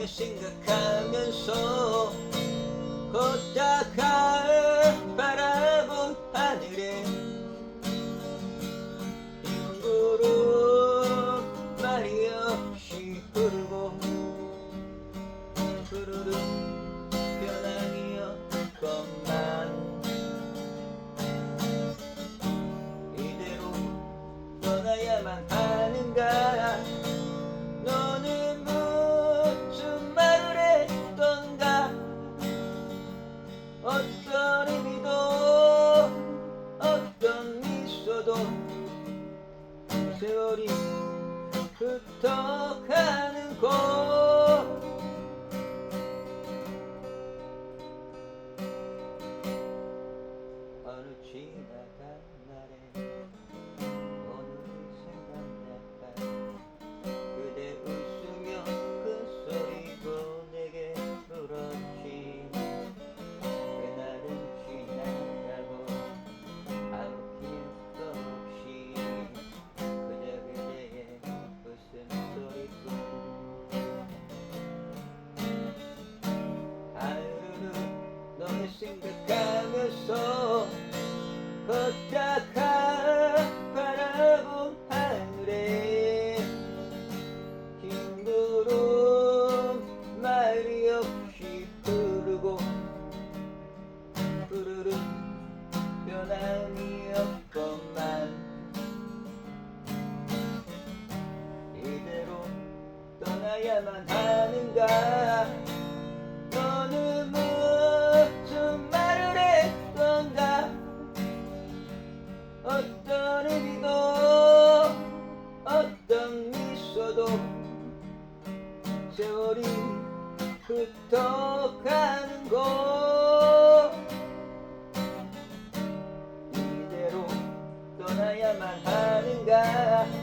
开心的看人手。手よりふっとかぬ子。歩きながられ 생각하면서 걷다가 바라본 하늘에 힘들은 말이 없이 흐르고 흐르는 변함이 없건만 이대로 떠나야만 하는가? 나를 믿어. 어떤 미소도 세월이 흩어가는 곳 이대로 떠나야만 하는가?